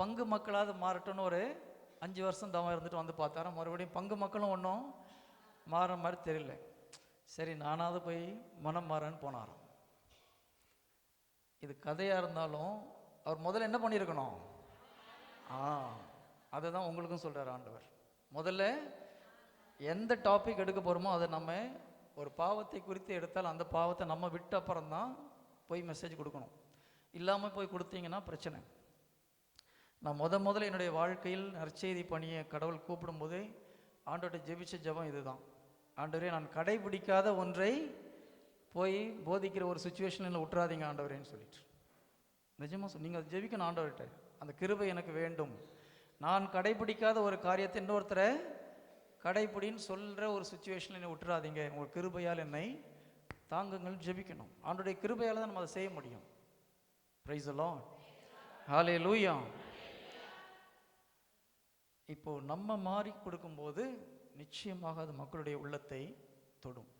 பங்கு மக்களாவது மாறட்டும்னு ஒரு அஞ்சு வருஷம் தவம் இருந்துட்டு வந்து பார்த்தாரா. மறுபடியும் பங்கு மக்களும் ஒன்றும் மாற மாதிரி தெரியல. சரி நானாவது போய் மனம் மாறன்னு போனாராம் இது கதையாக இருந்தாலும் அவர் முதல்ல என்ன பண்ணியிருக்கணும்? ஆ அதை தான் உங்களுக்கும் சொல்கிறார் ஆண்டவர். முதல்ல எந்த டாபிக் எடுக்க போகிறோமோ அதை நம்ம ஒரு பாவத்தை குறித்து எடுத்தால் அந்த பாவத்தை நம்ம விட்ட அப்புறம் தான் போய் மெசேஜ் கொடுக்கணும். இல்லாமல் போய் கொடுத்தீங்கன்னா பிரச்சனை. நான் முத முதல்ல என்னுடைய வாழ்க்கையில் நற்செய்தி பணியை கடவுள் கூப்பிடும்போது ஆண்டோட்ட ஜெபிச்ச ஜெபம் இதுதான். ஆண்டவரே நான் கடைபிடிக்காத ஒன்றை போய் போதிக்கிற ஒரு சுச்சுவேஷனில் விட்டுறாதீங்க ஆண்டவரேன்னு சொல்லிட்டு. நிஜமாக சொல் நீங்கள் ஜெபிக்கணும் ஆண்டவர்கிட்ட. அந்த கிருபை எனக்கு வேண்டும். நான் கடைபிடிக்காத ஒரு காரியத்தை இன்னொருத்தரை கடைப்பிடின்னு சொல்கிற ஒரு சுச்சுவேஷனில் என்னை விட்டுறாதீங்க உங்கள் கிருபையால் என்னை தாங்குங்கள் ஜெபிக்கணும். ஆண்டுடைய கிருபையால் தான் நம்ம அதை செய்ய முடியும். ப்ரைஸ் எல்லாம் ஹாலே லூயா இப்போ நம்ம மாறி கொடுக்கும்போது நிச்சயமாக அது மக்களுடைய உள்ளத்தை தொடும்.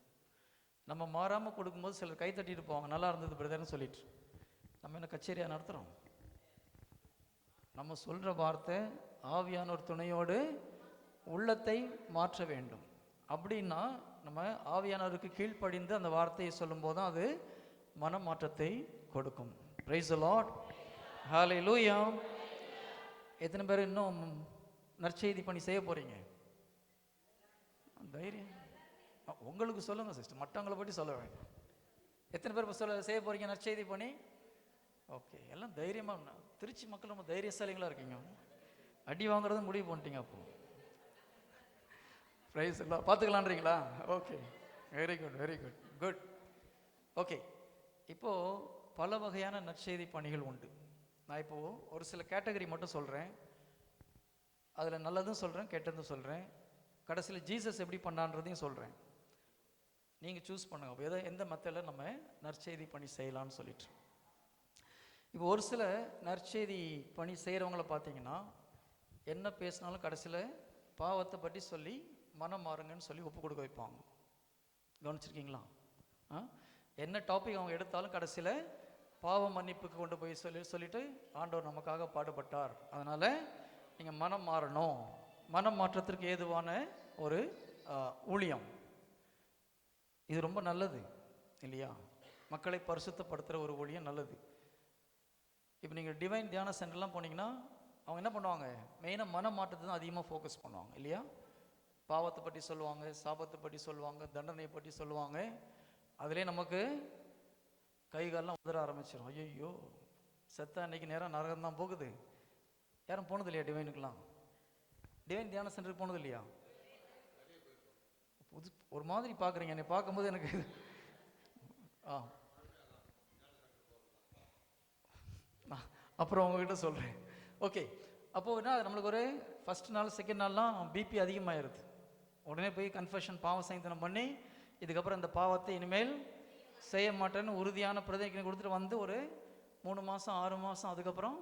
நம்ம மாறாமல் கொடுக்கும்போது சிலர் கை தட்டிட்டு போவாங்க நல்லா இருந்தது பிரதர்னு சொல்லிட்டு. நம்ம என்ன கச்சேரியாக நடத்துகிறோம் நம்ம சொல்கிற வார்த்தை ஆவியான ஒரு துணையோடு உள்ளத்தை மாற்ற வேண்டும். அப்படின்னா நம்ம ஆவியானவருக்கு கீழ்ப்படிந்து அந்த வார்த்தையை சொல்லும்போது தான் அது மனமாற்றத்தை கொடுக்கும். பிரைஸ் லாட் ஹாலே லூயா எத்தனை பேர் இன்னும் நற்செய்தி பண்ணி செய்ய போகிறீங்க தைரியம். உங்களுக்கு சொல்லுங்க சிஸ்டர் மற்றவங்களை பற்றி சொல்ல வேண்டாம். எத்தனை பேர் இப்போ சொல்ல செய்ய போகிறீங்க நற்செய்தி பண்ணி? ஓகே எல்லாம் தைரியமாக திருச்சி மக்கள் ரொம்ப தைரியசாலிகளாக இருக்கீங்க. அடி வாங்குறது முடிவு பண்ணிட்டீங்க அப்போ. Price பார்த்துக்கலான்றீங்களா? Okay. Very good very good good okay இப்போது பல வகையான நற்செய்தி பணிகள் உண்டு. நான் இப்போது ஒரு சில கேட்டகரி மட்டும் சொல்கிறேன் அதில் நல்லதும் சொல்கிறேன் கெட்டதும் சொல்கிறேன் கடைசியில் ஜீசஸ் எப்படி பண்ணான்றதையும் சொல்கிறேன் நீங்கள் சூஸ் பண்ணுங்க. அப்போ எதை எந்த மெத்தடில் நம்ம நற்செய்தி பணி செய்யலான்னு சொல்லிட்டு. இப்போ ஒரு சில நற்செய்தி பணி செய்கிறவங்கள பார்த்தீங்கன்னா என்ன பேசினாலும் கடைசியில் பாவத்தை பற்றி சொல்லி மனம் மாறுங்கன்னு சொல்லி ஒப்பு கொடுக்க வைப்பாங்க. கவனிச்சிருக்கீங்களா? ஆ? என்ன டாபிக் அவங்க எடுத்தாலும் கடைசியில் பாவ மன்னிப்புக்கு கொண்டு போய் சொல்லி சொல்லிட்டு ஆண்டவர் நமக்காக பாடுபட்டார். அதனால் நீங்கள் மனம் மாறணும். மனம் மாற்றத்திற்கு ஏதுவான ஒரு ஊழியம். இது ரொம்ப நல்லது இல்லையா? மக்களை பரிசுத்தப்படுத்துகிற ஒரு ஊழியம் நல்லது. இப்போ நீங்கள் டிவைன் தியான சென்டர்லாம் போனீங்கன்னா அவங்க என்ன பண்ணுவாங்க? மெயினாக மன மாற்றத்தை தான் அதிகமாக ஃபோக்கஸ் பண்ணுவாங்க இல்லையா? பாவத்தை பற்றி சொல்லுவாங்க சாபத்தை பற்றி சொல்லுவாங்க தண்டனையை பற்றி சொல்லுவாங்க. அதிலே நமக்கு கைகாலெலாம் உதற ஆரம்பிச்சிடும் ஐயோ செத்த அன்னைக்கு நேரம் நரகம் தான் போகுது. யாரும் போனது இல்லையா டிவைனுக்கெலாம் டிவைன் தியான சென்டருக்கு போனது இல்லையா புது ஒரு மாதிரி பார்க்குறீங்க என்னை பார்க்கும்போது எனக்கு ஆ. அப்புறம் உங்ககிட்ட சொல்கிறேன் ஓகே. அப்போது என்ன நம்மளுக்கு ஒரு ஃபஸ்ட் நாள் செகண்ட் நாள்லாம் பிபி அதிகமாயிருது. உடனே போய் கன்ஃபெஷன் பாவ சங்கத்தனம் பண்ணி இதுக்கப்புறம் இந்த பாவத்தை இனிமேல் செய்ய மாட்டேன்னு உறுதியான பிரதிஜை கொடுத்துட்டு வந்து ஒரு மூணு மாதம் ஆறு மாதம் அதுக்கப்புறம்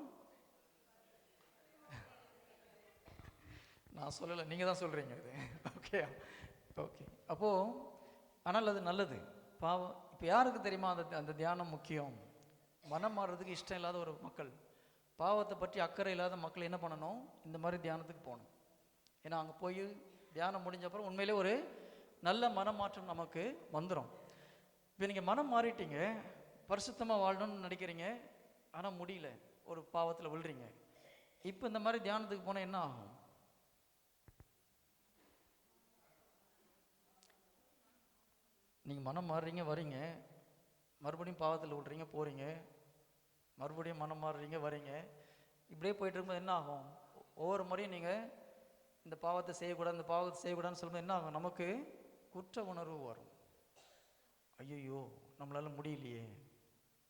நான் சொல்லலை நீங்கள் தான் சொல்கிறீங்க இது. ஓகே ஓகே அப்போது ஆனால் அது நல்லது. பாவம் இப்போ யாருக்கு தெரியுமா அந்த அந்த தியானம் முக்கியம்? மனம் மாறுறதுக்கு இஷ்டம் இல்லாத ஒரு மக்கள். பாவத்தை பற்றி அக்கறை இல்லாத மக்கள் என்ன பண்ணணும்? இந்த மாதிரி தியானத்துக்கு போகணும். ஏன்னா அங்கே போய் தியானம் முடிஞ்ச அப்புறம் உண்மையிலே ஒரு நல்ல மனமாற்றம் நமக்கு வந்துடும் இப்போ நீங்கள் மனம் மாறிட்டீங்க பரிசுத்தமாக வாழணும்னு நினைக்கிறீங்க ஆனால் முடியல. ஒரு பாவத்தில் விழுறீங்க. இப்போ இந்த மாதிரி தியானத்துக்கு போனால் என்ன ஆகும்? நீங்கள் மனம் மாறுறீங்க வரீங்க. மறுபடியும் பாவத்தில் விட்றீங்க போகிறீங்க மறுபடியும் மனம் மாறுறீங்க வரீங்க. இப்படியே போயிட்டு இருக்கும்போது என்ன ஆகும்? ஒவ்வொரு முறையும் நீங்கள் இந்த பாவத்தை செய்யக்கூடாது இந்த பாவத்தை செய்யக்கூடாதுன்னு சொல்லும்போது என்ன ஆகும்? நமக்கு குற்ற உணர்வு வரும். ஐயையோ நம்மளால் முடியலையே.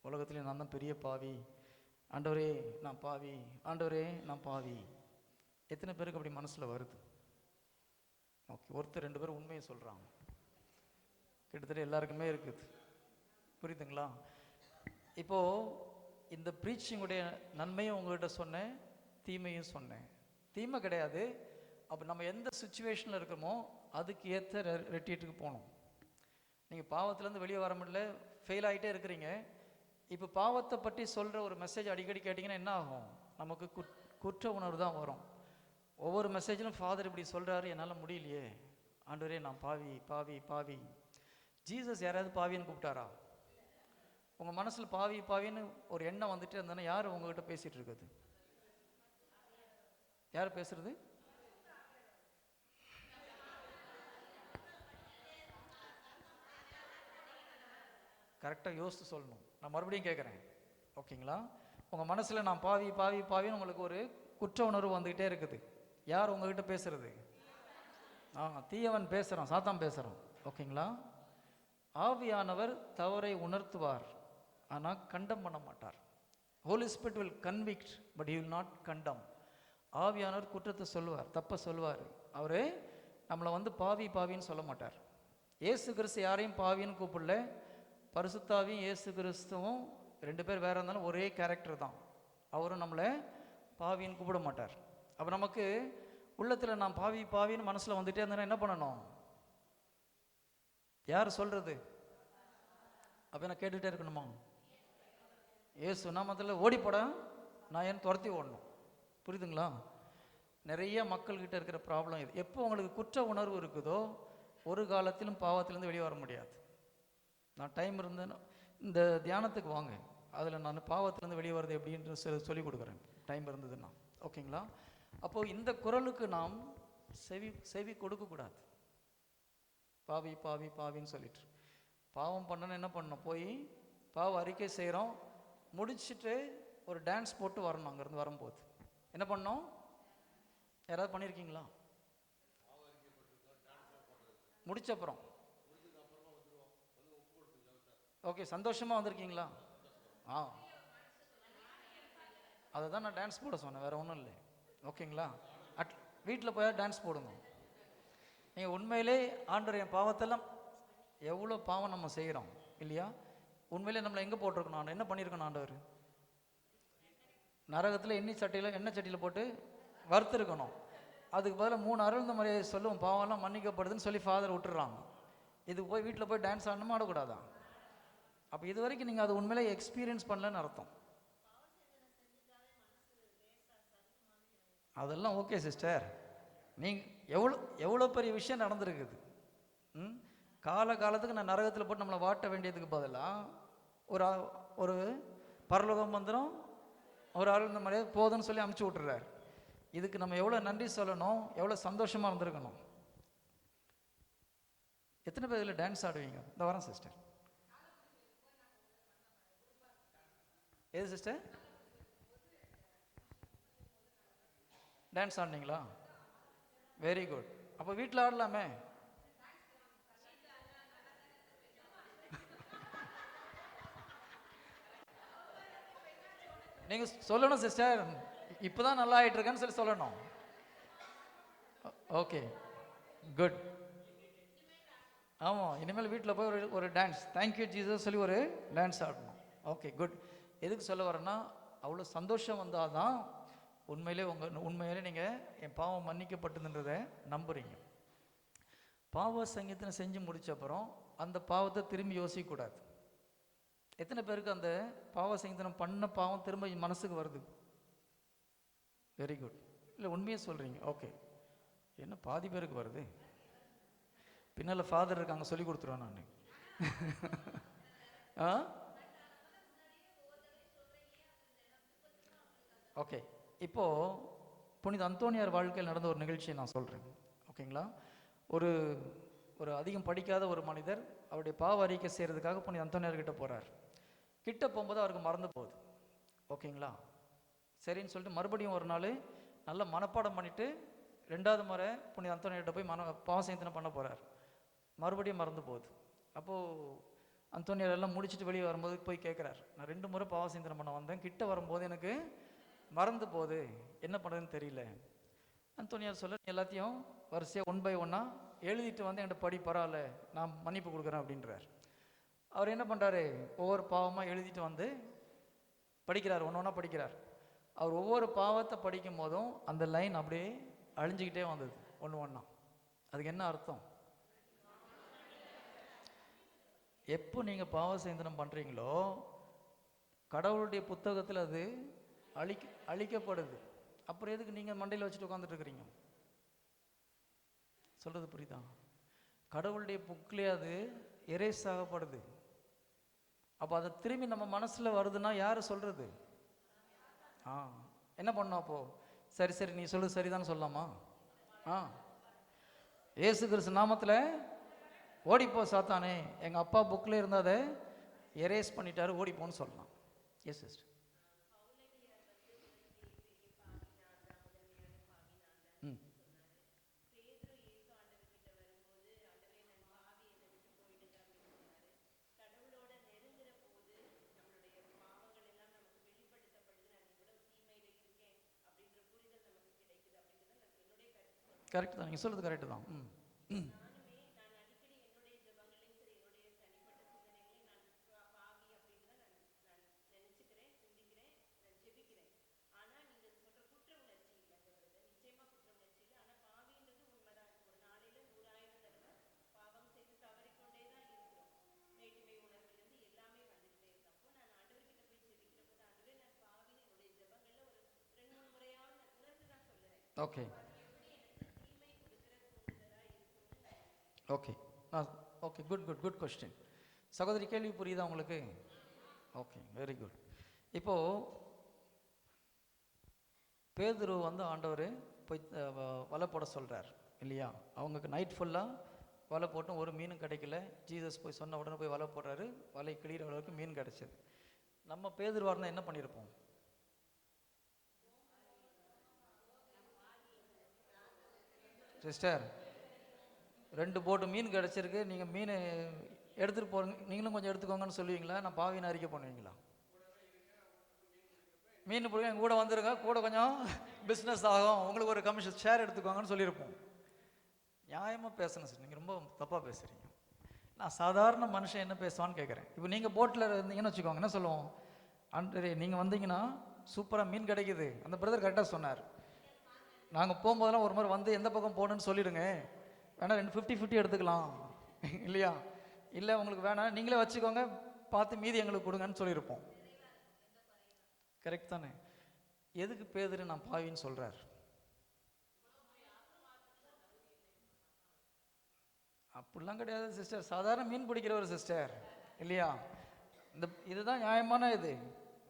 உலகத்துலேயே நான் தான் பெரிய பாவி. ஆண்டவரே நான் பாவி. ஆண்டவரே நான் பாவி. எத்தனை பேருக்கு அப்படி மனசில் வருது? ஓகே ஒருத்தர் ரெண்டு பேரும் உண்மையை சொல்கிறாங்க கிட்டத்தட்ட எல்லாருக்குமே இருக்குது. புரியுதுங்களா? இப்போது இந்த ப்ரீச்சிங்குடைய நன்மையும் உங்கள்கிட்ட சொன்னேன் தீமையும் சொன்னேன். தீமை கிடையாது. அப்போ நம்ம எந்த சுச்சுவேஷனில் இருக்கிறோமோ அதுக்கு ஏற்ற ரெட்டிட்டுக்கு போகணும். நீங்கள் பாவத்துலேருந்து வெளியே வர முடியல ஃபெயில் ஆகிட்டே இருக்கிறீங்க. இப்போ பாவத்தை பற்றி சொல்கிற ஒரு மெசேஜ் அடிக்கடி கேட்டிங்கன்னா என்ன ஆகும்? நமக்கு குட் குற்ற உணர்வு தான் வரும். ஒவ்வொரு மெசேஜிலும் ஃபாதர் இப்படி சொல்கிறாரு என்னால் முடியலையே. ஆண்டவரே நான் பாவி பாவி பாவி. ஜீசஸ் யாராவது பாவின்னு கூப்பிட்டாரா? உங்கள் மனசில் பாவி பாவின்னு ஒரு எண்ணம் வந்துட்டே இருந்தேன்னா யார் உங்ககிட்ட பேசிகிட்டு இருக்குது யார் பேசுறது? கரெக்டாக யோசித்து சொல்லணும். நான் மறுபடியும் கேட்குறேன் ஓகேங்களா? உங்கள் மனசில் நான் பாவி பாவி பாவின்னு உங்களுக்கு ஒரு குற்ற உணர்வு வந்துக்கிட்டே இருக்குது. யார் உங்ககிட்ட பேசுறது? ஆ தீயவன் பேசுகிறான் சாத்தான் பேசுகிறான் ஓகேங்களா? ஆவியானவர் தவறை உணர்த்துவார். ஆனால் கண்டம் பண்ண மாட்டார். Holy spirit will convict but you will not condemn ஆவியானவர் குற்றத்தை சொல்லுவார் தப்பை சொல்லுவார். அவர் நம்மளை வந்து பாவி பாவின்னு சொல்ல மாட்டார். ஏசு கிறிஸ்து யாரையும் பாவின்னு கூப்பிடல. பரிசுத்தாவியும் ஏசு கிறிஸ்துவும் ரெண்டு பேர் வேற இருந்தாலும் ஒரே கேரக்டர் தான். அவரும் நம்மளை பாவின்னு கூப்பிட மாட்டார். அப்போ நமக்கு உள்ளத்தில் நான் பாவி பாவின்னு மனசில் வந்துட்டே இருந்தேன்னா என்ன பண்ணணும்? யார் சொல்கிறது அப்போ நான் கேட்டுகிட்டே இருக்கணுமா? ஏசு நான் முதல்ல ஓடிப்பட நான் ஏன் துரத்தி ஓடணும். புரியுதுங்களா? நிறைய மக்கள்கிட்ட இருக்கிற ப்ராப்ளம் இது. எப்போ உங்களுக்கு குற்ற உணர்வு இருக்குதோ ஒரு காலத்திலும் பாவத்திலேருந்து வெளியே வர முடியாது. நான் டைம் இருந்தேன்னா இந்த தியானத்துக்கு வாங்க. அதில் நான் பாவத்திலேருந்து வெளியே வருது எப்படின்னு சொல்லி சொல்லி கொடுக்குறேன். டைம் இருந்ததுன்னா. ஓகேங்களா அப்போது இந்த குரலுக்கு நாம் செவி செவி கொடுக்கக்கூடாது பாவி பாவி பாவின்னு சொல்லிட்டு. பாவம் பண்ணணும் என்ன பண்ணணும்? போய் பாவ அறிக்கை செய்கிறோம் முடிச்சுட்டு ஒரு டான்ஸ் போட்டு வரணும் அங்கேருந்து வரும்போது. என்ன பண்ணோம் யாராவது பண்ணியிருக்கீங்களா முடிச்சப்புறம் ஓகே சந்தோஷமாக வந்திருக்கீங்களா? ஆ. அதை தான் நான் டான்ஸ் போட சொன்னேன் வேறு ஒன்றும் இல்லை. ஓகேங்களா அட் வீட்டில் போய் டான்ஸ் போடுங்க. நீங்கள் உண்மையிலே ஆண்டர் என் பாவத்தெல்லாம் எவ்வளோ பாவம் நம்ம செய்கிறோம் இல்லையா? உண்மையிலே நம்மளை எங்கே போட்டிருக்கணும்? ஆண்டவர் என்ன பண்ணியிருக்கணும் ஆண்டவர்? நரகத்தில் எண்ணெய் சட்டியில் எண்ணெய் சட்டியில் போட்டு வறுத்துருக்கணும். அதுக்கு பதிலாக மூணு அருள்ந்த முறையை சொல்லுவோம் பாவம்லாம் மன்னிக்கப்படுதுன்னு சொல்லி ஃபாதர் விட்டுறாங்க. இது போய் வீட்டில் போய் டான்ஸ் ஆடணுமா ஆடக்கூடாதா? அப்போ இது வரைக்கும் நீங்கள் அது உண்மையிலே எக்ஸ்பீரியன்ஸ் பண்ணலன்னு அர்த்தம். அதெல்லாம் ஓகே சிஸ்டர் நீங்கள் எவ்வளோ எவ்வளோ பெரிய விஷயம் நடந்திருக்குது? ம்? கால காலத்துக்கு நான் நரகத்தில் போட்டு நம்மளை வாட்ட வேண்டியதுக்கு பதிலாக ஒரு ஒரு பரலோகம் வந்துடும் ஒரு ஆள் இந்த மாதிரி போதும்னு சொல்லி அமுச்சு விட்டுறாரு. இதுக்கு நம்ம எவ்வளோ நன்றி சொல்லணும் எவ்வளோ சந்தோஷமாக இருந்திருக்கணும். எத்தனை பேர் இதில் டான்ஸ் ஆடுவீங்க? இந்த வரேன் சிஸ்டர் எது சிஸ்டர் டான்ஸ் ஆடினீங்களா? வெரி குட் அப்போ வீட்டில் ஆடலாமே? நீங்கள் சொல்லணும் சிஸ்டர் இப்போ தான் நல்லா ஆகிட்டுருக்கேன்னு சொல்லி சொல்லணும். ஓகே குட் ஆமாம் இனிமேல் வீட்டில் போய் ஒரு ஒரு டான்ஸ் தேங்க்யூ ஜீசஸ் சொல்லி ஒரு டான்ஸ் ஆடணும். ஓகே குட் எதுக்கு சொல்ல வரேன்னா அவ்வளோ சந்தோஷம் வந்தால் தான் உண்மையிலே உங்கள் உண்மையிலே நீங்கள் என் பாவம் மன்னிக்கப்பட்டதுன்றதை நம்புறீங்க. பாவ சங்கீதனை செஞ்சு முடிச்ச அப்புறம் அந்த பாவத்தை திரும்பி யோசிக்கக்கூடாது எத்தனை பேருக்கு அந்த பாவ சங்கீதனம் பண்ண பாவம் திரும்ப மனசுக்கு வருது? வெரி குட் இல்லை உண்மையாக சொல்கிறீங்க ஓகே என்ன பாதி பேருக்கு வருது? பின்னால் ஃபாதர் இருக்காங்க சொல்லி கொடுத்துருவேன் நான். ஆ? ஓகே இப்போது புனித அந்தோனியார் வாழ்க்கையில் நடந்த ஒரு நிகழ்ச்சியை நான் சொல்கிறேன் ஓகேங்களா? ஒரு ஒரு அதிகம் படிக்காத ஒரு மனிதர் அவருடைய பாவ அறிக்கை செய்கிறதுக்காக புனித அந்தோனியார் கிட்ட போகிறார் கிட்ட போகும்போது அவருக்கு மறந்து போகுது. ஓகேங்களா? சரின்னு சொல்லிட்டு மறுபடியும் ஒரு நாள் நல்ல மனப்பாடம் பண்ணிவிட்டு ரெண்டாவது முறை புனித அந்தோனியார்கிட்ட போய் மன பாவசயத்தனை பண்ண போகிறார் மறுபடியும் மறந்து போகுது. அப்போது அந்தோனியார் எல்லாம் முடிச்சுட்டு வெளியே வரும்போது போய் கேட்குறார் நான் ரெண்டு முறை பாவசிந்தனை பண்ண வந்தேன். கிட்ட வரும்போது எனக்கு மறந்து போகுது. என்ன பண்ணுறதுன்னு தெரியல. அந்தோனியார் சொல்ல "நீ எல்லாத்தையும் வரிசையாக ஒன் பை ஒன்னாக எழுதிட்டு வந்து என்கிட்ட படி பரவாயில்ல நான் மன்னிப்பு கொடுக்குறேன் அப்படின்றார். அவர் என்ன பண்ணுறாரு ஒவ்வொரு பாவமாக எழுதிட்டு வந்து படிக்கிறார் ஒன்று ஒன்றா படிக்கிறார். அவர் ஒவ்வொரு பாவத்தை படிக்கும் போதும் அந்த லைன் அப்படியே அழிஞ்சுக்கிட்டே வந்தது ஒன்று ஒன்றா அதுக்கு என்ன அர்த்தம்? எப்போ நீங்கள் பாவ சேந்தனம் பண்ணுறீங்களோ கடவுளுடைய புத்தகத்தில் அது அழிக்க அழிக்கப்படுது. அப்புறம் எதுக்கு நீங்கள் மண்டையில் வச்சுட்டு உட்காந்துட்டு இருக்கிறீங்க சொல்கிறது புரியுதா? கடவுளுடைய புக்கிலே அது எரேஸ் ஆகப்படுது. அப்போ அதை திரும்பி நம்ம மனசில் வருதுன்னா யார் சொல்கிறது ஆ என்ன பண்ணோம் அப்போது சரி சரி நீ சொல்லு சரிதான் சொல்லலாமா? ஆ. ஏசு கிறிஸ்து நாமத்தில் ஓடிப்போ சாத்தானே. எங்கள் அப்பா புக்கில் அதை எரேஸ் பண்ணிட்டாரு ஓடிப்போன்னு சொல்லலாம். எஸ் சிஸ்டர் கரெக்ட் தான். நீங்கள் சொல்கிறது கரெக்டு தான். ம். ம். ஓகே. ஓகே நான் okay good good good question சகோதரி கேள்வி புரியுதா உங்களுக்கு? ஓகே வெரி குட் இப்போது பேதுரு வந்து ஆண்டவர் போய் வ- வலை போட சொல்கிறார் இல்லையா? அவங்களுக்கு நைட் ஃபுல்லாக வலை போட்டும் ஒரு மீனும் கிடைக்கல. ஜீசஸ் போய் சொன்ன உடனே போய் வலை போடுறாரு. வலை கிளியிற அளவுக்கு மீன் கிடைச்சது. நம்ம பேதுருவா இருந்தால் என்ன பண்ணியிருப்போம் சிஸ்டர் ரெண்டு போட்டு மீன் கிடச்சிருக்கு. நீங்கள் மீன் எடுத்துகிட்டு போகிறீங்க நீங்களும் கொஞ்சம் எடுத்துக்கோங்கன்னு சொல்லுவீங்களா? நான் பாவின்னு அறிக்கை பண்ணுவீங்களா? மீன் பிடிக்க எங்கள் கூட வந்துருங்க. கூட கொஞ்சம் பிஸ்னஸ் ஆகும். உங்களுக்கு ஒரு கமிஷன் ஷேர் எடுத்துக்கோங்கன்னு சொல்லியிருப்போம். நியாயமாக பேசணும் சார். நீங்கள் ரொம்ப தப்பாக பேசுகிறீங்க நான் சாதாரண மனுஷன் என்ன பேசுவான்னு கேட்குறேன் இப்போ நீங்கள் போட்டில் இருந்தீங்கன்னு வச்சுக்கோங்க. என்ன சொல்லுவோம்? அன்று நீங்கள் வந்தீங்கன்னா சூப்பராக மீன் கிடைக்குது. அந்த பிரதர் கரெக்டாக சொன்னார். நாங்கள் போகும்போதெல்லாம் ஒரு மாதிரி வந்து எந்த பக்கம் போகணுன்னு சொல்லிடுங்க. வேணா ரெண்டு ஃபிஃப்டி ஃபிஃப்டி எடுத்துக்கலாம். இல்லையா? இல்லை உங்களுக்கு வேணாம் நீங்களே வச்சுக்கோங்க பார்த்து மீதி எங்களுக்கு கொடுங்கன்னு சொல்லியிருப்போம். கரெக்ட் தானே? எதுக்கு பேதுரு நான் பாவின்னு சொல்கிறார் அப்படிலாம் கிடையாது சிஸ்டர் சாதாரண மீன் பிடிக்கிற ஒரு சிஸ்டர் இல்லையா? இந்த இதுதான் நியாயமான இது.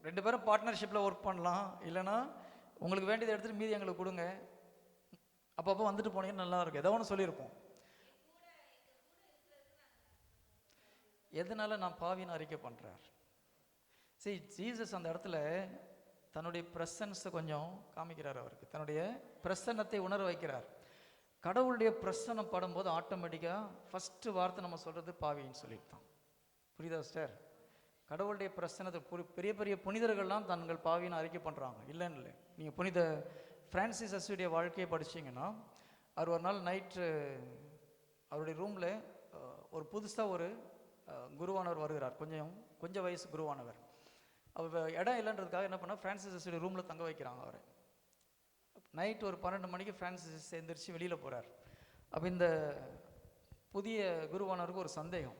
ரெண்டு பேரும் பார்ட்னர்ஷிப்பில் ஒர்க் பண்ணலாம். இல்லைன்னா உங்களுக்கு வேண்டியதை எடுத்துகிட்டு மீதி எங்களுக்கு கொடுங்க. அப்பப்போ வந்துட்டு போனீங்கன்னா நல்லா இருக்கும். ஏதோ ஒன்று சொல்லியிருப்போம். எதனால் நான் பாவின்னு அறிக்கை பண்ணுறார் சரி ஜீசஸ் அந்த இடத்துல தன்னுடைய பிரசன்ஸை கொஞ்சம் காமிக்கிறார் அவருக்கு. தன்னுடைய பிரசன்னத்தை உணர வைக்கிறார். கடவுளுடைய பிரசன்னம் படும்போது ஆட்டோமேட்டிக்காக ஃபஸ்ட்டு வார்த்தை நம்ம சொல்கிறது பாவின்னு சொல்லியிருந்தான் புரியுதா சார் கடவுளுடைய பிரசனத்தை பெரிய பெரிய புனிதர்கள்லாம் தங்கள் பாவின்னு அறிக்கை பண்ணுறாங்க இல்லைன்னு இல்லை. நீங்கள் புனித ஃப்ரான்சிஸ் அசுடைய வாழ்க்கையை படிச்சீங்கன்னா அவர் ஒரு நாள் நைட்டு அவருடைய ரூமில் ஒரு புதுசாக ஒரு குருவானவர் வருகிறார். கொஞ்சம் கொஞ்சம் வயசு குருவானவர். அவர் இடம் இல்லைன்றதுக்காக என்ன பண்ணால் ஃப்ரான்சிஸுடைய ரூமில் தங்க வைக்கிறாங்க அவர். நைட் ஒரு பன்னெண்டு மணிக்கு ஃப்ரான்சிஸ் எந்திரிச்சு வெளியில் போகிறார் அப்போ இந்த புதிய குருவானவருக்கு ஒரு சந்தேகம்.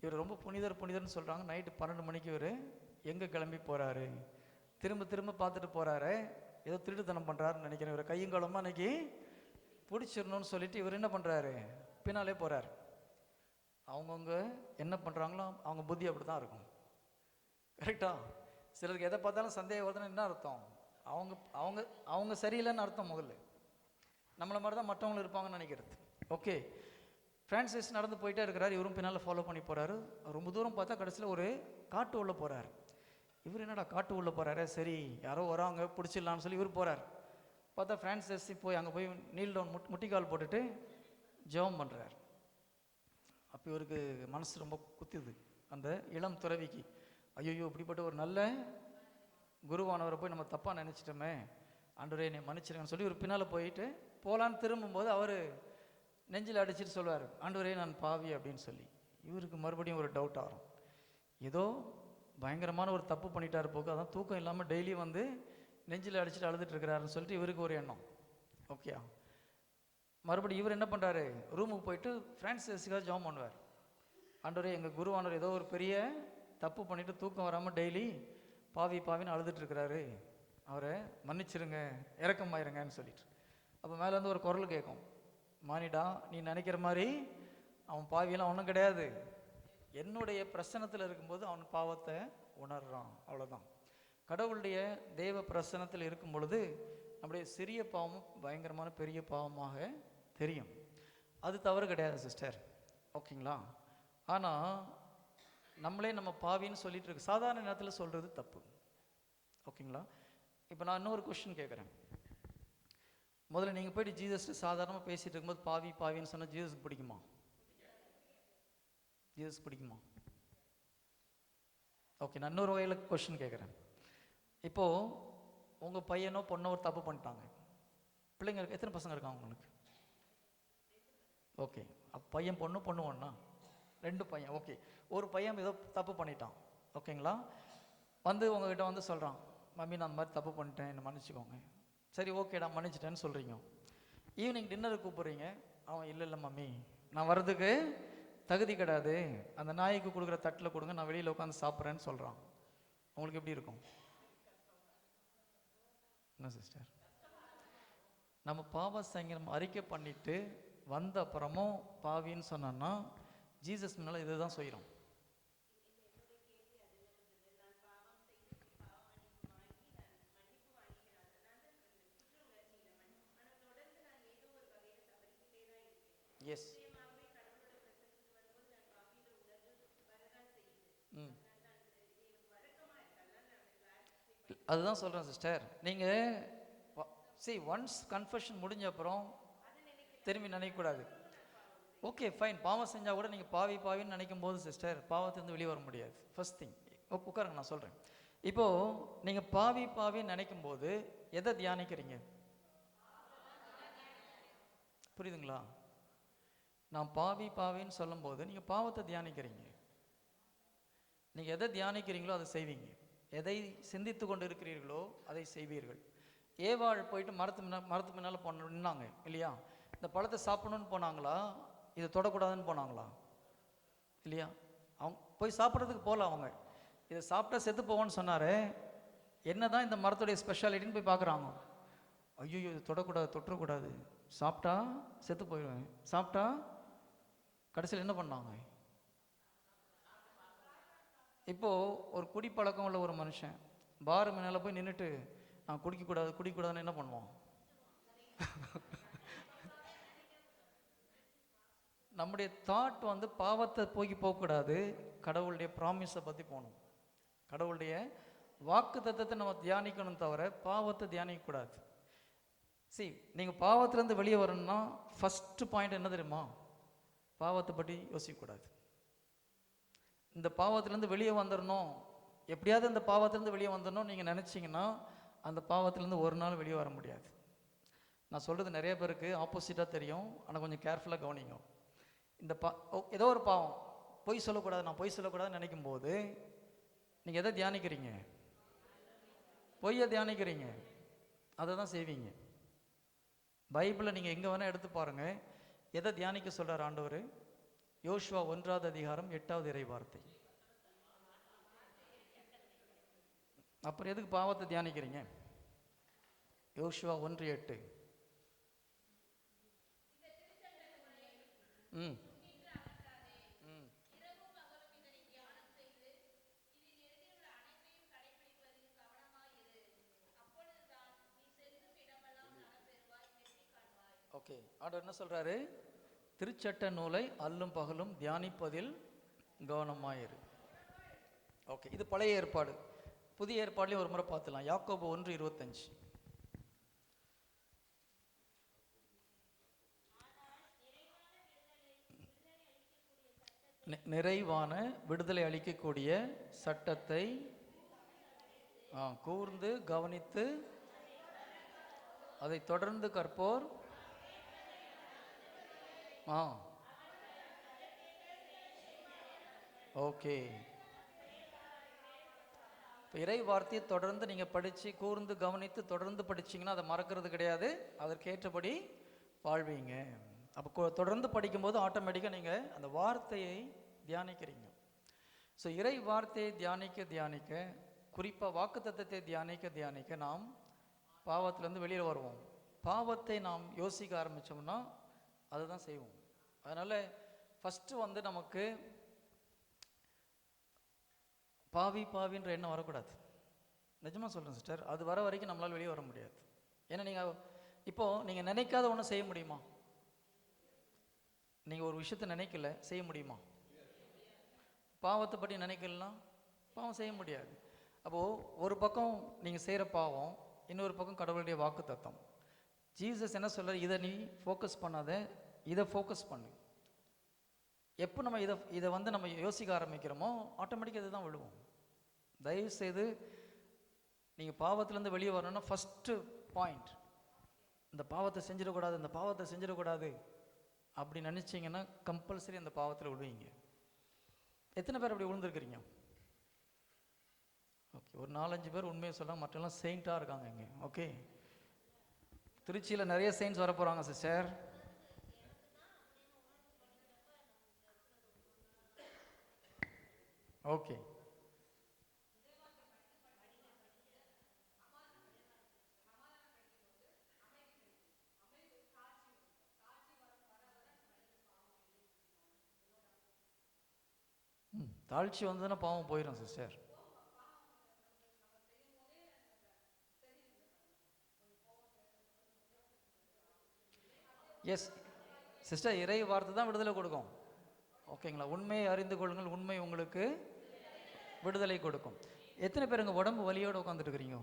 இவர் ரொம்ப புனிதர் புனிதர்னு சொல்கிறாங்க நைட்டு பன்னெண்டு மணிக்கு இவர் எங்கே கிளம்பி போகிறாரு திரும்ப திரும்ப பார்த்துட்டு போகிறாரு ஏதோ திருட்டுத்தனம் பண்ணுறாருன்னு நினைக்கிறேன். இவர் கையும் காலமாக அன்னைக்கு பிடிச்சிடணும்னு சொல்லிட்டு இவர் என்ன பண்ணுறாரு பின்னாலே போகிறார் அவங்கவுங்க என்ன பண்ணுறாங்களோ அவங்க புத்தி அப்படி தான் இருக்கும் கரெக்டா சிலருக்கு எதை பார்த்தாலும் சந்தேகம் வருதுன்னு என்ன அர்த்தம்? அவங்க அவங்க அவங்க சரியில்லைன்னு அர்த்தம் முதல்ல. நம்மளை மாதிரி தான் மற்றவங்களும் இருப்பாங்கன்னு நினைக்கிறது. ஓகே ஃப்ரான்சிஸ் நடந்து போயிட்டே இருக்கிறார். இவரும் பின்னால் ஃபாலோ பண்ணி போகிறாரு ரொம்ப தூரம் பார்த்தா கடைசியில் ஒரு காட்டு உள்ளே போகிறார் இவர் என்னடா காட்டு உள்ளே போகிறாரு சரி யாரோ வராங்க பிடிச்சிடலான்னு சொல்லி இவர் போகிறார் பார்த்தா ஃப்ரான்சிஸ் போய் அங்கே போய் நீல் டவுன் முட் முட்டிக்கால் போட்டுட்டு ஜெபம் பண்ணுறார் அப்போ இவருக்கு மனசு ரொம்ப குத்துது. அந்த இளம் துறவிக்கு ஐயோ இப்படிப்பட்ட ஒரு நல்ல குருவானவரை போய் நம்ம தப்பாக நினச்சிட்டோமே ஆண்டவரே என்னை மன்னிச்சிருங்கன்னு சொல்லி ஒரு பின்னால் போயிட்டு போகலான்னு திரும்பும்போது அவர் நெஞ்சில் அடிச்சிட்டு சொல்வார் ஆண்டவரே நான் பாவி அப்படின்னு சொல்லி. இவருக்கு மறுபடியும் ஒரு டவுட் ஆகும். ஏதோ பயங்கரமான ஒரு தப்பு பண்ணிட்டார் போக்கு அதான் தூக்கம் இல்லாமல் டெய்லி வந்து நெஞ்சில் அடிச்சிட்டு அழுதுட்டு இருக்கிறாருன்னு சொல்லிட்டு இவருக்கு ஒரு எண்ணம். ஓகே மறுபடியும் இவர் என்ன பண்ணுறாரு ரூமுக்கு போயிட்டு ஃப்ரான்சிஸ்க்காக ஜாம் பண்ணுவார். ஆண்டவர் எங்கள் குருவானவர் ஏதோ ஒரு பெரிய தப்பு பண்ணிவிட்டு தூக்கம் வராமல் டெய்லி பாவி பாவின்னு அழுதுட்டுருக்கிறாரு அவரை மன்னிச்சிருங்க இறக்கமாயிருங்கன்னு சொல்லிட்டு. அப்போ மேலேருந்து ஒரு குரல் கேட்கும். மானிடா நீ நினைக்கிற மாதிரி அவன் பாவியெல்லாம் ஒன்றும் கிடையாது. என்னுடைய பிரசனத்தில் இருக்கும்போது அவன் பாவத்தை உணர்றான். அவ்வளோதான் கடவுளுடைய தெய்வ பிரசனத்தில் இருக்கும் பொழுது நம்முடைய சிறிய பாவமும் பயங்கரமான பெரிய பாவமாக தெரியும். அது தவறு கிடையாது சிஸ்டர் ஓகேங்களா? ஆனால் நம்மளே நம்ம பாவின்னு சொல்லிட்டு இருக்கு. சாதாரண நேரத்தில் சொல்கிறது தப்பு. ஓகேங்களா? இப்போ நான் இன்னொரு கொஷின் கேட்குறேன் முதல்ல நீங்கள் போயிட்டு ஜீசஸ் சாதாரணமாக பேசிகிட்டு இருக்கும்போது பாவி பாவின்னு சொன்னால் ஜீசஸ்க்கு பிடிக்குமா? ஜீசஸ் பிடிக்குமா? ஓகே நான் இன்னொரு வகையில் கொஷின் கேட்குறேன் இப்போது உங்கள் பையனோ பொண்ணோ ஒரு தப்பு பண்ணிட்டாங்க. பிள்ளைங்களுக்கு எத்தனை பசங்க இருக்காங்க உங்களுக்கு? ஓகே பையன் பொண்ணு பொண்ணு ஒன்றா ரெண்டு பையன். ஓகே ஒரு பையன் ஏதோ தப்பு பண்ணிட்டான். ஓகேங்களா வந்து உங்ககிட்ட வந்து சொல்கிறான் மம்மி நான் அந்த மாதிரி தப்பு பண்ணிட்டேன். என்னை மன்னிச்சுக்கோங்க. சரி ஓகேடா மன்னிச்சிட்டேன்னு சொல்கிறீங்க ஈவினிங் டின்னருக்கு கூப்பிட்றீங்க. அவன் இல்லை இல்லை மம்மி. நான் வர்றதுக்கு தகுதி கிடையாது. அந்த நாய்க்கு கொடுக்குற தட்டில் கொடுங்க. நான் வெளியில் உட்காந்து சாப்பிட்றேன்னு சொல்கிறான் உங்களுக்கு எப்படி இருக்கும்? என்ன சிஸ்டர் நம்ம பாவ சங்கரம் அறிக்கை பண்ணிவிட்டு வந்த அப்புறமும் பாவின்னு சொன்னோன்னா ஜீசஸ் முன்னால் இதுதான் செய்கிறோம் எஸ் ம். அதுதான் சொல்கிறேன் சிஸ்டர் நீங்கள் சி ஒன்ஸ் கன்ஃபெஷன் முடிஞ்ச அப்புறம் திரும்பி நினைக்கக்கூடாது. ஓகே ஃபைன் பாவம் செஞ்சால் கூட நீங்கள் பாவி பாவின்னு நினைக்கும் போது சிஸ்டர் பாவத்திலிருந்து வெளியே வர முடியாது. ஃபர்ஸ்ட் திங் உட்காருங்க நான் சொல்கிறேன் இப்போது நீங்கள் பாவி பாவின்னு நினைக்கும் போது எதை தியானிக்கிறீங்க? புரியுதுங்களா? நான் பாவி பாவின்னு சொல்லும்போது நீங்கள் பாவத்தை தியானிக்கிறீங்க. நீங்கள் எதை தியானிக்கிறீங்களோ அதை செய்வீங்க. எதை சிந்தித்து கொண்டு இருக்கிறீர்களோ அதை செய்வீர்கள். ஏவாள் போயிட்டு மரத்து முன்னா மரத்து முன்னால் போன நின்னாங்க இல்லையா? இந்த பழத்தை சாப்பிடணும்னு போனாங்களா? இதை தொடக்கூடாதுன்னு போனாங்களா? இல்லையா? அவங்க போய் சாப்பிட்றதுக்கு போகல அவங்க. இதை சாப்பிட்டா செத்து போவோன்னு சொன்னார். என்ன தான் இந்த மரத்துடைய ஸ்பெஷாலிட்டின்னு போய் பார்க்குறாங்க. ஐயோ இது தொடக்கூடாது தொற்றக்கூடாது. சாப்பிட்டா செத்து போயிடுவேன். சாப்பிட்டா கடைசியில் என்ன பண்ணாங்க? இப்போ ஒரு குடிப்பழக்கம் உள்ள ஒரு மனுஷன் பார் மேலே போய் நின்றுட்டு நான் குடிக்கக்கூடாது குடிக்கக்கூடாதுன்னு என்ன பண்ணுவான்? நம்முடைய தாட் வந்து பாவத்தை போக்கி போகக்கூடாது. கடவுளுடைய ப்ராமிஸை பற்றி போகணும். கடவுளுடைய வாக்கு தத்துவத்தை நம்ம தியானிக்கணும் தவிர பாவத்தை தியானிக்கக்கூடாது. சி நீங்கள் பாவத்திலேருந்து வெளியே வரணும்னா ஃபஸ்ட்டு பாயிண்ட் என்ன தெரியுமா? பாவத்தை பற்றி யோசிக்கக்கூடாது. இந்த பாவத்திலேருந்து வெளியே வந்துடணும். எப்படியாவது இந்த பாவத்திலேருந்து வெளியே வந்துடணும் நீங்கள் நினச்சிங்கன்னா அந்த பாவத்திலேருந்து ஒரு நாள் வெளியே வர முடியாது. நான் சொல்கிறது நிறைய பேருக்கு ஆப்போசிட்டாக தெரியும். ஆனால் கொஞ்சம் கேர்ஃபுல்லாக கவனிங்க. இந்த பா ஓ, ஏதோ ஒரு பாவம். பொய் சொல்லக்கூடாது நான் பொய் சொல்லக்கூடாதுன்னு நினைக்கும் போது நீங்கள் எதை தியானிக்கிறீங்க? பொய்யை தியானிக்கிறீங்க. அதை தான் செய்வீங்க. பைபிளை நீங்கள் எங்கே வேணால் எடுத்து பாருங்கள் எதை தியானிக்க சொல்கிறார் ஆண்டவர்? யோசுவா ஒன்றாவது அதிகாரம் எட்டாவது இறை வார்த்தை அப்புறம் எதுக்கு பாவத்தை தியானிக்கிறீங்க? யோசுவா ஒன்று எட்டு. ம். ஓகே. ஆண்டவர் என்ன சொல்றாரு? திருச்சட்ட நூலை அல்லும் பகலும் தியானிப்பதில் கவனமாயிரு. ஓகே இது பழைய ஏற்பாடு. புதிய ஏற்பாடுலையும் ஒரு முறை பார்த்துலாம். யாக்கோபு ஒன்று இருபத்தஞ்சு. நிறைவான விடுதலை அளிக்கக்கூடிய சட்டத்தை கூர்ந்து கவனித்து அதை தொடர்ந்து கற்போர் ஆ. ஓகே. இப்போ இறை வார்த்தையை தொடர்ந்து நீங்கள் படித்து கூர்ந்து கவனித்து தொடர்ந்து படிச்சிங்கன்னா அதை மறக்கிறது கிடையாது. அதற்கேற்றபடி வாழ்வீங்க. அப்போ தொடர்ந்து படிக்கும்போது ஆட்டோமேட்டிக்காக நீங்கள் அந்த வார்த்தையை தியானிக்கிறீங்க. ஸோ இறை வார்த்தையை தியானிக்க தியானிக்க குறிப்பாக வாக்குத்தத்தத்தை தியானிக்க தியானிக்க நாம் பாவத்திலேருந்து வெளியில் வருவோம். பாவத்தை நாம் யோசிக்க ஆரம்பித்தோம்னா அதுதான் செய்வோம். அதனால் ஃபஸ்ட்டு வந்து நமக்கு பாவி பாவின்ற எண்ணம் வரக்கூடாது. நிஜமாக சொல்கிறேன் சிஸ்டர் அது வர வரைக்கும் நம்மளால் வெளியே வர முடியாது. ஏன்னா நீங்கள் இப்போது நீங்கள் நினைக்காத ஒன்றும் செய்ய முடியுமா? நீங்கள் ஒரு விஷயத்தை நினைக்கல செய்ய முடியுமா? பாவத்தை பற்றி நினைக்கலாம் பாவம் செய்ய முடியாது. அப்போது ஒரு பக்கம் நீங்கள் செய்கிற பாவம் இன்னொரு பக்கம் கடவுளுடைய வாக்கு தத்தம் ஜீசஸ் என்ன சொல்கிறார் இதை நீ ஃபோக்கஸ் பண்ணாத. இதை ஃபோக்கஸ் பண்ணு. எப்போ நம்ம இதை இதை வந்து நம்ம யோசிக்க ஆரம்பிக்கிறோமோ ஆட்டோமேட்டிக்காக இதுதான் விழுவோம். தயவு செய்து நீங்கள் பாவத்திலேருந்து வெளியே வரணும்னா ஃபஸ்ட்டு பாயிண்ட் இந்த பாவத்தை செஞ்சிடக்கூடாது இந்த பாவத்தை செஞ்சிடக்கூடாது அப்படி நினச்சிங்கன்னா கம்பல்சரி அந்த பாவத்தில் விழுவீங்க. எத்தனை பேர் அப்படி விழுந்துருக்குறீங்க? ஓகே ஒரு நாலஞ்சு பேர் உண்மையை சொல்ல மற்றெல்லாம் செயின்ட்டாக இருக்காங்க இங்கே. ஓகே திருச்சியில் நிறைய செயின்ஸ் வர போகிறாங்க சிஸ்டர் ஓகே. ம் தாழ்ச்சி வந்ததுன்னா பாவம் போயிடும் சிஸ்டர் எஸ் சிஸ்டர் இறை வார்த்தை தான் விடுதலை கொடுக்கும். ஓகேங்களா உண்மையை அறிந்து கொள்ளுங்கள் உண்மை உங்களுக்கு விடுதலை கொடுக்கும். எத்தனை பேருங்க உடம்பு வலியோடு உட்காந்துட்டு இருக்கிறீங்க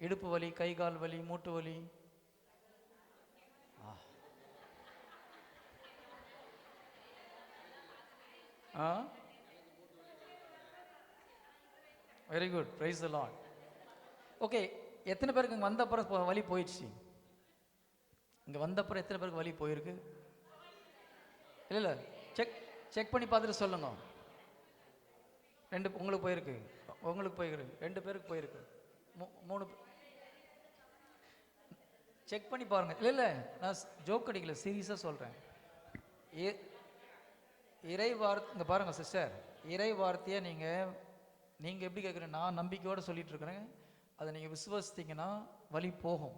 இடுப்பு வலி கை கால் வலி மூட்டு வலி? ஆ. Very good praise lord okay எத்தனை பேருக்கு இங்கே வந்தப்புறம் வலி போயிடுச்சு? இங்கே வந்தப்புறம் எத்தனை பேருக்கு வலி போயிருக்கு? இல்லை இல்லை. செக் செக் பண்ணி பார்த்துட்டு சொல்லுங்கள் ரெண்டு உங்களுக்கு போயிருக்கு. உங்களுக்கு போயிருக்கு. ரெண்டு பேருக்கு போயிருக்கு. மூ மூணு செக் பண்ணி பாருங்க. இல்லை இல்லை நான் ஜோக் அடிக்கல. சீரியஸாக சொல்கிறேன் இறை வார்த்தை இங்கே பாருங்கள் சிஸ்டர் இறை வார்த்தையை நீங்கள் நீங்கள் எப்படி கேட்குறீங்க நான் நம்பிக்கையோடு சொல்லிட்டு இருக்கிறேன். அதை நீங்கள் விசுவாசித்தீங்கன்னா வழி போகும்.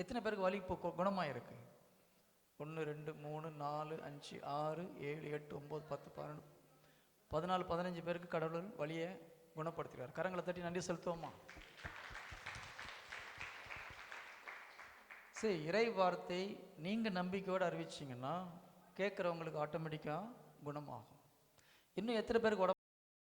எத்தனை பேருக்கு வழி போ குணமாக இருக்குது ஒன்று ரெண்டு மூணு நாலு அஞ்சு ஆறு ஏழு எட்டு ஒம்பது பத்து பன்னெண்டு பதினாலு பதினஞ்சு பேருக்கு கடவுள் வழியை குணப்படுத்துகிறார் கரங்களை தட்டி நன்றி செலுத்துவோமா? சரி இறை வார்த்தை நீங்கள் நம்பிக்கையோடு அறிவிச்சிங்கன்னா கேட்குறவங்களுக்கு ஆட்டோமேட்டிக்காக குணமாகும். இன்னும் எத்தனை பேருக்கு உடம்பு